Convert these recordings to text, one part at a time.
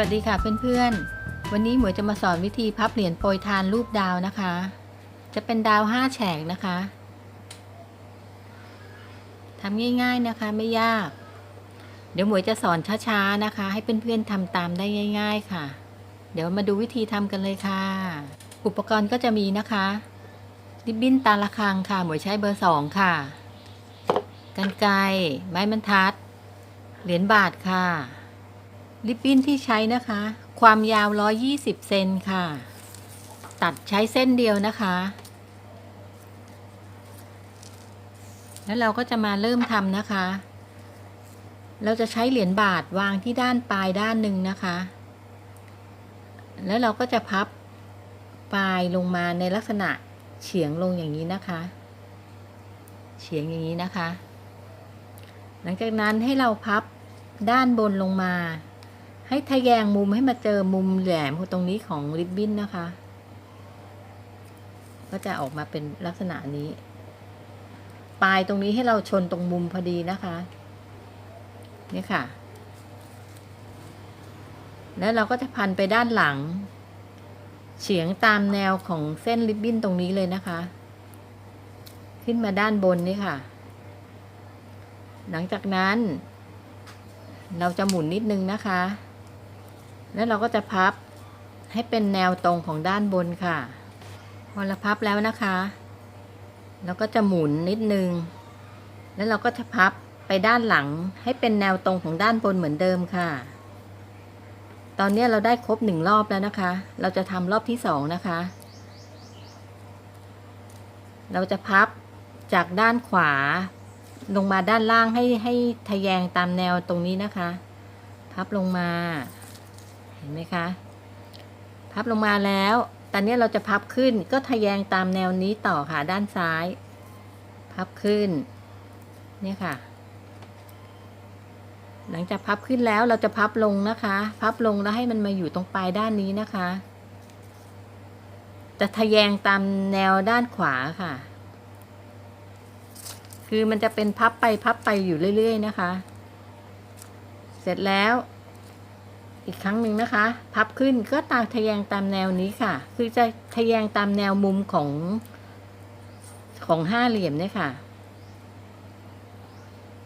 วัสดีค่ะเพื่อนๆ วันนี้หมวยจะมาสอนวิธีพับเหรียญโปรยทานรูปดาวนะคะ จะเป็นดาวห้าแฉกนะคะทำง่ายๆนะคะไม่ยาก เดี๋ยวหมวยจะสอนช้าๆนะคะ ให้เพื่อนๆทำตามได้ง่าย ๆค่ะ เดี๋ยวมาดูวิธีทำกันเลยค่ะ อุปกรณ์ก็จะมีนะคะริบบิ้นตาละคังค่ะ หมวยใช้เบอร์สองค่ะกันไกรไม้บรรทัด เหรียญบาทค่ะ ริบบิ้นที่ใช้นะคะ ความยาว 120 เซนค่ะ ตัดใช้เส้นเดียวนะคะ แล้วเราก็จะมาเริ่มทำนะคะ เราจะใช้เหรียญบาทวางที่ด้านปลายด้านหนึ่งนะคะ แล้วเราก็จะพับปลายลงมาในลักษณะเฉียงลงอย่างนี้นะคะ เฉียงอย่างนี้นะคะ หลังจากนั้นให้เราพับด้านบนลงมา ให้ทะแยงมุมให้มาเจอมุมแหลมตรงนี้ของริบบิ้นนะคะ ก็จะออกมาเป็นลักษณะนี้ ปลายตรงนี้ให้เราชนตรงมุมพอดีนะคะ นี่ค่ะ แล้วเราก็จะพันไปด้านหลัง เฉียงตามแนวของเส้นริบบิ้นตรงนี้เลยนะคะ ขึ้นมาด้านบนนี่ค่ะ หลังจากนั้นเราจะหมุนนิดนึงนะคะ แล้วเราก็จะพับให้เป็นแนวตรงของด้านบนค่ะ พอเราพับแล้วนะคะเราก็จะหมุนนิดนึง แล้วเราก็จะพับไปด้านหลังให้เป็นแนวตรงของด้านบนเหมือนเดิมค่ะ ตอนนี้เราได้ครบหนึ่งรอบแล้วนะคะ เราจะทำรอบที่สองนะคะ เราจะพับจากด้านขวา ลงมาด้านล่างให้ให้ทะแยงตามแนวตรงนี้นะคะ พับลงมา เห็นไหมคะ พับลงมาแล้ว ตอนนี้เราจะพับขึ้นก็ทะแยงตามแนวนี้ต่อค่ะ ด้านซ้าย พับขึ้น เนี่ยค่ะ หลังจากพับขึ้นแล้วเราจะพับลงนะคะ พับลงแล้วให้มันมาอยู่ตรงปลายด้านนี้นะคะ จะทะแยงตามแนวด้านขวาค่ะ คือมันจะเป็นพับไปพับไปอยู่เรื่อย ๆ นะคะ เสร็จแล้ว อีกครั้งหนึ่งนะคะ พับขึ้นก็ตาทะแยงตามแนวนี้ค่ะ คือจะทะแยงตามแนวมุมของของห้าเหลี่ยมเนี่ยค่ะ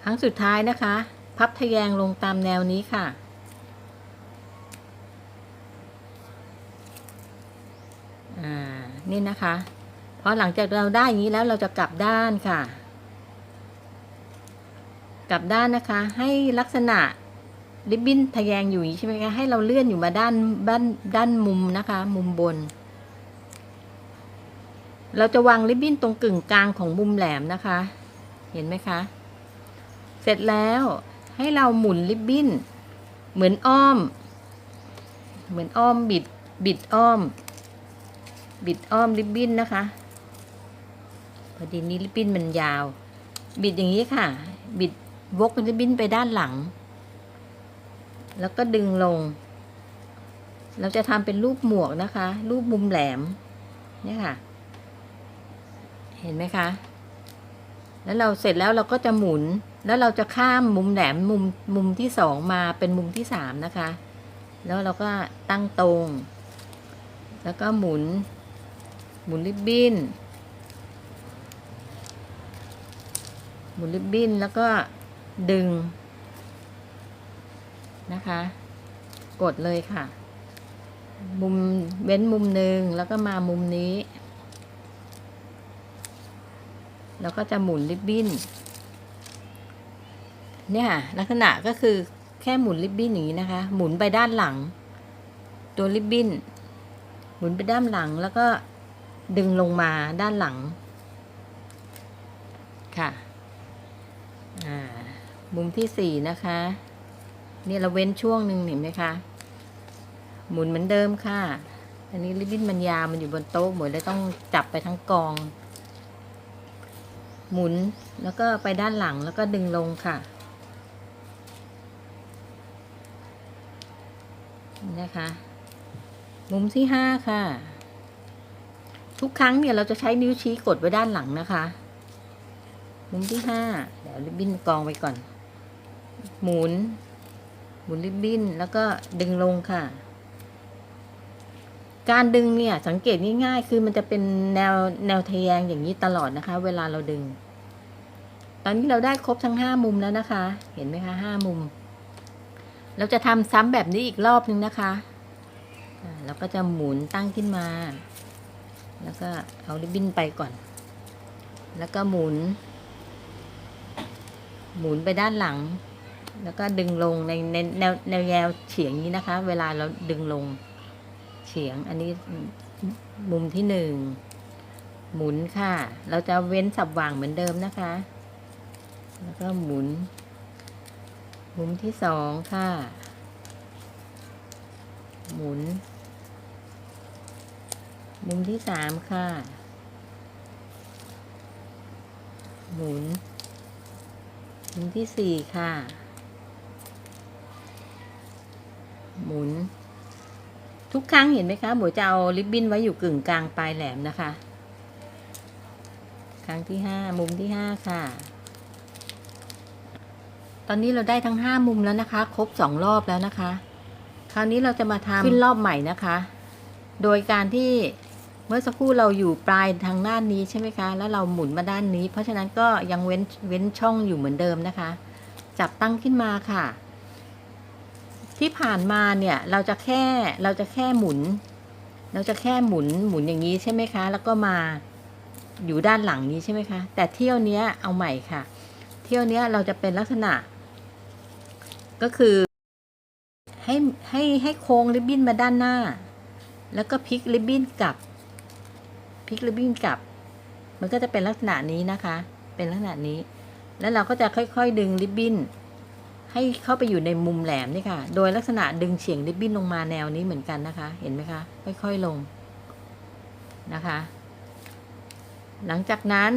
ครั้งสุดท้ายนะคะ พับทะแยงลงตามแนวนี้ค่ะอ่านี่นะคะพอหลังจากเราได้อย่างนี้แล้วเราจะกลับด้านค่ะ กลับด้านนะคะ ให้ลักษณะ ริบบิ้นทะแยงอยู่อย่างนี้ใช่ไหมคะให้เราเลื่อนอยู่มาด้านด้านด้านมุมนะคะ มุมบน เราจะวางริบบิ้นตรงกึ่งกลางของมุมแหลมนะคะ เห็นไหมคะ เสร็จแล้วให้เราหมุนริบบิ้น เหมือนอ้อม เหมือนอ้อมบิดบิดอ้อม บิดอ้อมริบบิ้นนะคะพอดีนี้ริบบิ้นมันยาว บิดอย่างนี้ค่ะ บิดวกริบบิ้นไปด้านหลัง แล้วก็ดึงลง เราจะทำเป็นรูปหมวกนะคะ รูปมุมแหลม เนี่ยค่ะ เห็นไหมคะ แล้วเราเสร็จแล้วเราก็จะหมุน แล้วเราจะข้ามมุมแหลมมุมมุมที่สองมาเป็นมุมที่สามนะคะ แล้วเราก็ตั้งตรง แล้วก็หมุน หมุนริบบิ้น หมุนริบบิ้นแล้วก็ดึง นะคะ กดเลยค่ะ มุมเว้นมุมหนึ่งแล้วก็มามุมนี้ แล้วก็จะหมุนริบบิ้น เนี่ยค่ะลักษณะก็คือแค่หมุนริบบิ้นอย่างนี้นะคะ หมุนไปด้านหลัง ตัวริบบิ้น หมุนไปด้านหลังแล้วก็ดึงลงมาด้านหลัง ค่ะอ่ามุมที่สี่นะคะ เนี่ยเราเว้นช่วงหนึ่งเห็นไหมคะหมุนเหมือนเดิมค่ะ อันนี้ริบบิ้นมันยาวมันอยู่บนโต๊ะหมดเลยต้องจับไปทั้งกอง หมุนแล้วก็ไปด้านหลังแล้วก็ดึงลงค่ะนี่นะคะ มุมที่ห้าค่ะ ทุกครั้งเนี่ยเราจะใช้นิ้วชี้กดไว้ด้านหลังนะคะ มุมที่ห้าเดี๋ยวริบบิ้นกองไว้ก่อน หมุน หมุนริบบิ้นแล้วก็ดึงลงค่ะ การดึงเนี่ยสังเกตง่ายๆคือมันจะเป็นแนวแนวทะแยงอย่างนี้ตลอดนะคะ เวลาเราดึง ตอนนี้เราได้ครบทั้งห้ามุมแล้วนะคะ เห็นไหมคะห้ามุม เราจะทำซ้ำแบบนี้อีกรอบนึงนะคะอ่าเราก็จะหมุนตั้งขึ้นมา แล้วก็เอาริบบิ้นไปก่อน แล้วก็หมุน หมุนไปด้านหลัง แล้วก็ดึงลงในในแนวแนวแนวเฉียงนี้นะคะ เวลาเราดึงลงเฉียง อันนี้มุมที่หนึ่งหมุนค่ะ เราจะเว้นสับว่างเหมือนเดิมนะคะ แล้วก็หมุน มุมที่สองค่ะ หมุน มุมที่สามค่ะ หมุน มุมที่สี่ค่ะ หมุน ทุกครั้งเห็นไหมคะหมูจะเอาริบบิ้นไว้อยู่กึ่งกลางปลายแหลมนะคะ ครั้งที่ห้ามุมที่ห้าค่ะ ตอนนี้เราได้ทั้งห้ามุมแล้วนะคะ ครบสองรอบแล้วนะคะ คราวนี้เราจะมาทำขึ้นรอบใหม่นะคะ โดยการที่เมื่อสักครู่เราอยู่ปลายทางด้านนี้ใช่ไหมคะ แล้วเราหมุนมาด้านนี้ เพราะฉะนั้นก็ยังเว้นเว้นช่องอยู่เหมือนเดิมนะคะ จับตั้งขึ้นมาค่ะ ที่ผ่านมาเนี่ยเราจะแค่เราจะแค่หมุน เราจะแค่หมุนหมุนอย่างนี้ใช่ไหมคะ แล้วก็มาอยู่ด้านหลังนี้ใช่ไหมคะ แต่เที่ยวเนี้ยเอาใหม่ค่ะ เที่ยวเนี้ยเราจะเป็นลักษณะ ก็คือให้ให้ให้โค้งริบบิ้นมาด้านหน้า แล้วก็พลิกริบบิ้นกลับพลิกริบบิ้นกลับ มันก็จะเป็นลักษณะนี้นะคะ เป็นลักษณะนี้ แล้วเราก็จะค่อยๆดึงริบบิ้น ให้เข้าไปอยู่ในมุมแหลมนี่ค่ะ โดยลักษณะดึงเฉียงริบบิ้นลงมาแนวนี้เหมือนกันนะคะ เห็นไหมคะ ค่อยๆลงนะคะ หลังจากนั้น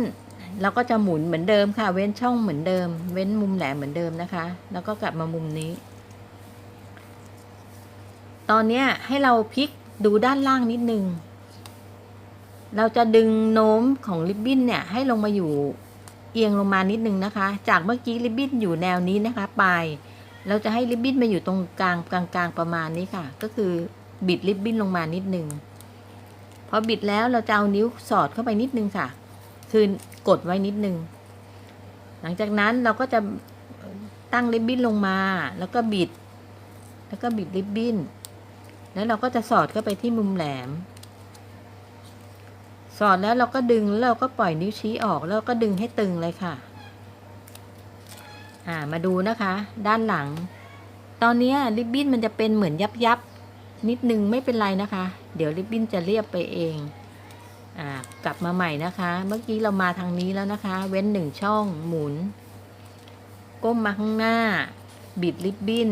เราก็จะหมุนเหมือนเดิมค่ะ เว้นช่องเหมือนเดิม เว้นมุมแหลมเหมือนเดิมนะคะ แล้วก็กลับมามุมนี้ ตอนนี้ให้เราพลิกดูด้านล่างนิดนึง เราจะดึงโน้มของริบบิ้นเนี่ยให้ลงมาอยู่ เอียงลงมานิดนึงนะคะ จากเมื่อกี้ริบบิ้นอยู่แนวนี้นะคะ ปลาย เราจะให้ริบบิ้นมาอยู่ตรงกลางกลางกลางประมาณนี้ค่ะ ก็คือบิดริบบิ้นลงมานิดนึงพอบิดแล้วเราจะเอานิ้วสอดเข้าไปนิดนึงค่ะ คือกดไว้นิดนึง หลังจากนั้นเราก็จะตั้งริบบิ้นลงมา แล้วก็บิด แล้วก็บิดริบบิ้น แล้วเราก็จะสอดเข้าไปที่มุมแหลม สอดแล้วเราก็ดึงแล้วเราก็ปล่อยนิ้วชี้ออกแล้วก็ดึงให้ตึงเลยค่ะ อ่ามาดูนะคะ ด้านหลัง ตอนนี้ริบบิ้นมันจะเป็นเหมือนยับยับนิดนึงไม่เป็นไรนะคะ เดี๋ยวริบบิ้นจะเรียบไปเองอ่ากลับมาใหม่นะคะ เมื่อกี้เรามาทางนี้แล้วนะคะ เว้นหนึ่งช่องหมุน ก้มมาข้างหน้า บิดริบบิ้น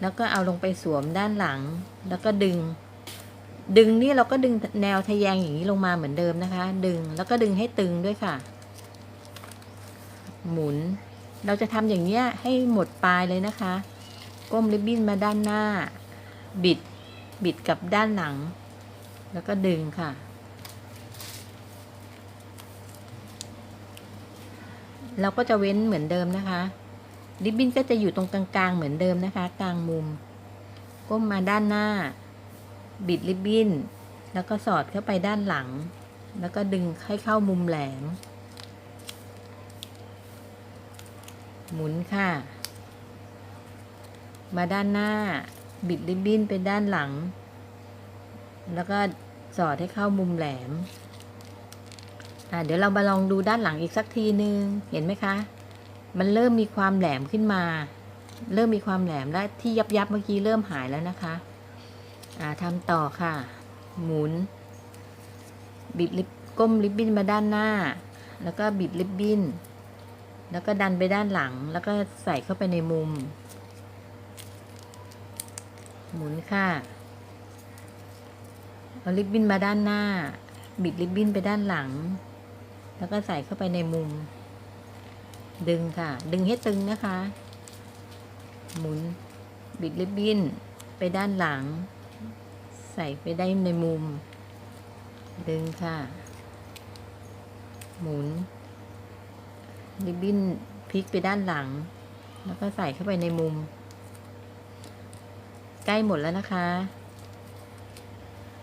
แล้วก็เอาลงไปสวมด้านหลัง แล้วก็ดึง ดึงนี่เราก็ดึงแนวทะแยงอย่างนี้ลงมาเหมือนเดิมนะคะ ดึงแล้วก็ดึงให้ตึงด้วยค่ะ หมุน เราจะทำอย่างเนี้ยให้หมดปลายเลยนะคะ ก้มริบบิ้นมาด้านหน้า บิด บิดกับด้านหลัง แล้วก็ดึงค่ะ เราก็จะเว้นเหมือนเดิมนะคะ ริบบิ้นก็จะอยู่ตรงกลางๆเหมือนเดิมนะคะ กลางมุม ก้มมาด้านหน้า บิดริบบิ้น แล้วก็สอดเข้าไปด้านหลัง แล้วก็ดึงให้เข้ามุมแหลม หมุนค่ะ มาด้านหน้า บิดริบบิ้นไปด้านหลัง แล้วก็สอดให้เข้ามุมแหลม อ่าเดี๋ยวเรามาลองดูด้านหลังอีกสักทีนึง เห็นไหมคะ มันเริ่มมีความแหลมขึ้นมา เริ่มมีความแหลมและที่ยับยับเมื่อกี้เริ่มหายแล้วนะคะ ทำต่อค่ะ หมุน บิดลิบก้มริบบิ้นมาด้านหน้า แล้วก็บิดริบบิ้น แล้วก็ดันไปด้านหลัง แล้วก็ใส่เข้าไปในมุม หมุนค่ะเอาริบบิ้นมาด้านหน้า บิดริบบิ้นไปด้านหลัง แล้วก็ใส่เข้าไปในมุม ดึงค่ะ ดึงให้ตึงนะคะ หมุน บิดริบบิ้นไปด้านหลัง ใส่ไปได้ในมุม ดึงค่ะ หมุน ริบบิ้นพลิกไปด้านหลัง แล้วก็ใส่เข้าไปในมุม ใกล้หมดแล้วนะคะ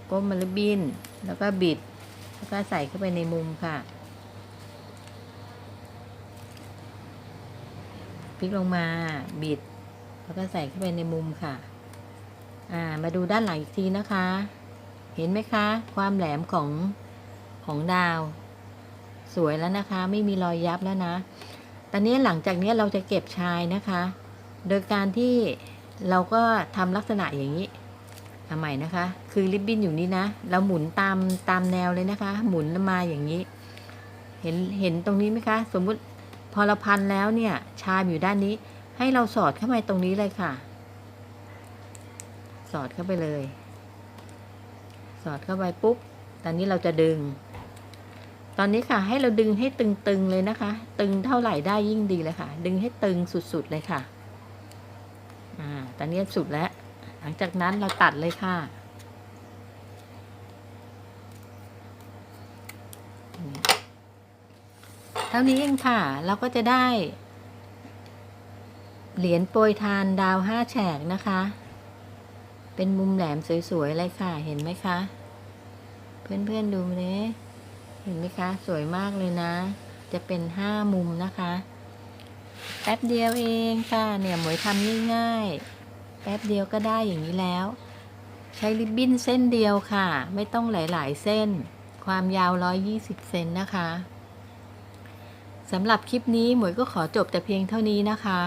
ก้มมาริบบิ้น แล้วก็บิด แล้วก็ใส่เข้าไปในมุมค่ะพลิกลงมาบิด แล้วก็ใส่เข้าไปในมุมค่ะ อ่ามาดูด้านหลังอีกทีนะคะ เห็นไหมคะ ความแหลมของของดาว สวยแล้วนะคะ ไม่มีรอยยับแล้วนะ ตอนนี้หลังจากนี้เราจะเก็บชายนะคะ โดยการที่เราก็ทำลักษณะอย่างนี้เอาใหม่นะคะ คือริบบิ้นอยู่นี้นะ เราหมุนตามตามแนวเลยนะคะ หมุนมาอย่างนี้ เห็นเห็นตรงนี้ไหมคะ สมมุติพอเราพันแล้วเนี่ย ชายอยู่ด้านนี้ ให้เราสอดเข้าไปตรงนี้เลยค่ะ อดเข้าไปเลย สอดเข้าไปปุ๊บ ตอนนี้เราจะดึง ตอนนี้ค่ะ ให้เราดึงให้ตึงๆเลยนะคะ ตึงเท่าไหร่ได้ยิ่งดีเลยค่ะ ดึงให้ตึงสุดๆเลยค่ะ อ่า ตอนนี้สุดแล้ว หลังจากนั้นเราตัดเลยค่ะเท่านี้เองค่ะ เราก็จะได้ เหรียญโปรยทานดาวห้าแฉกนะคะ เป็นมุมแหลมสวยๆเลยค่ะ เห็นไหมคะ เพื่อนๆดูเลยเห็นไหมคะ สวยมากเลยนะ จะเป็นห้ามุมนะคะ แป๊บเดียวเองค่ะ เนี่ยหมวยทำง่ายๆ แป๊บเดียวก็ได้อย่างนี้แล้ว ใช้ริบบิ้นเส้นเดียวค่ะ ไม่ต้องหลายๆเส้น ความยาว 120 เซนนะคะสำหรับคลิปนี้หมวยก็ขอจบแต่เพียงเท่านี้นะคะ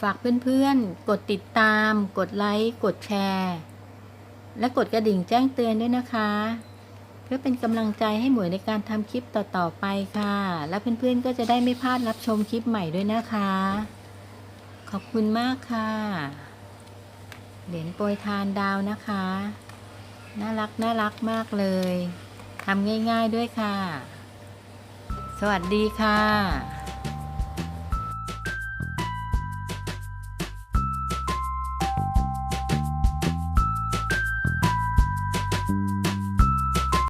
ฝากเพื่อนๆ กดติดตาม กดไลค์ กดแชร์ และกดกระดิ่งแจ้งเตือนด้วยนะคะ เพื่อเป็นกำลังใจให้หมวยในการทำคลิปต่อๆไปค่ะ และเพื่อนๆ ก็จะได้ไม่พลาดรับชมคลิปใหม่ด้วยนะคะ ขอบคุณมากค่ะ เหรียญโปรยทานดาวนะคะ น่ารักน่ารักมากเลยทำง่ายๆด้วยค่ะ สวัสดีค่ะ